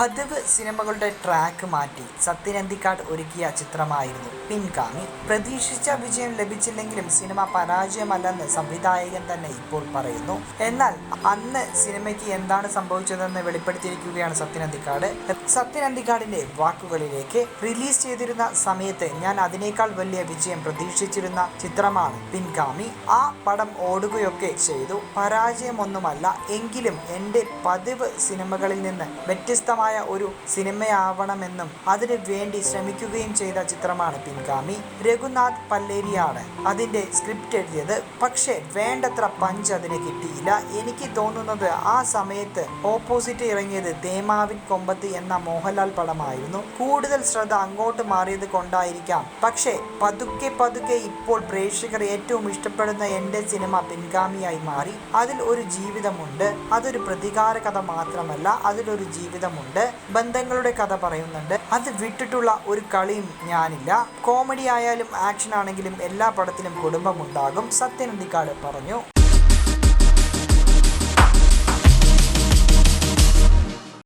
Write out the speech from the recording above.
പതിവ് സിനിമകളുടെ ട്രാക്ക് മാറ്റി സത്യൻ അന്തിക്കാട് ഒരുക്കിയ ചിത്രമായിരുന്നു. പിൻഗാമി. പ്രതീക്ഷിച്ച വിജയം ലഭിച്ചില്ലെങ്കിലും സിനിമ പരാജയമല്ലെന്ന് സംവിധായകൻ തന്നെ ഇപ്പോൾ പറയുന്നു. എന്നാൽ അന്ന് സിനിമയ്ക്ക് എന്താണ് സംഭവിച്ചതെന്ന് വെളിപ്പെടുത്തിയിരിക്കുകയാണ് സത്യൻ അന്തിക്കാട് സത്യൻ വാക്കുകളിലേക്ക് റിലീസ് ചെയ്തിരുന്ന സമയത്ത് ഞാൻ അതിനേക്കാൾ വലിയ വിജയം പ്രതീക്ഷിച്ചിരുന്ന ചിത്രമാണ് പിൻഗാമി. ആ പടം ഓടുകയൊക്കെ ചെയ്തു. പരാജയമൊന്നുമല്ല എങ്കിലും എന്റെ പതിവ് സിനിമകളിൽ നിന്ന് വ്യത്യസ്തമായ ഒരു സിനിമയാവണമെന്നും അതിനു വേണ്ടി ശ്രമിക്കുകയും ചെയ്ത ചിത്രമാണ് പിൻഗാമി. രഘുനാഥ് പല്ലേരിയാണ് അതിന്റെ സ്ക്രിപ്റ്റ് എഴുതിയത്. പക്ഷേ വേണ്ടത്ര പഞ്ച് അതിന് കിട്ടിയില്ല. എനിക്ക് തോന്നുന്നത് ആ സമയത്ത് ഓപ്പോസിറ്റ് ഇറങ്ങിയത് തേമാവിൻ കൊമ്പത്ത് എന്ന മോഹൻലാൽ പടമായിരുന്നു. കൂടുതൽ ശ്രദ്ധ അങ്ങോട്ട് മാറിയത് കൊണ്ടായിരിക്കാം. പക്ഷേ പതുക്കെ പതുക്കെ ഇപ്പോൾ പ്രേക്ഷകർ ഏറ്റവും ഇഷ്ടപ്പെടുന്ന എന്റെ സിനിമ പിൻഗാമിയായി മാറി. അതിൽ ഒരു ജീവിതമുണ്ട്. അതൊരു പ്രതികാര കഥ മാത്രമല്ല അതിലൊരു ജീവിതമുണ്ട്. ബന്ധങ്ങളുടെ കഥ പറയുന്നുണ്ട്. അത് വിട്ടിട്ടുള്ള ഒരു കളിയും ഞാനില്ല. കോമഡി ആയാലും ആക്ഷൻ ആണെങ്കിലും എല്ലാ പടത്തിലും കുടുംബമുണ്ടാകും. സത്യനന്ദിക്കാട് പറഞ്ഞു.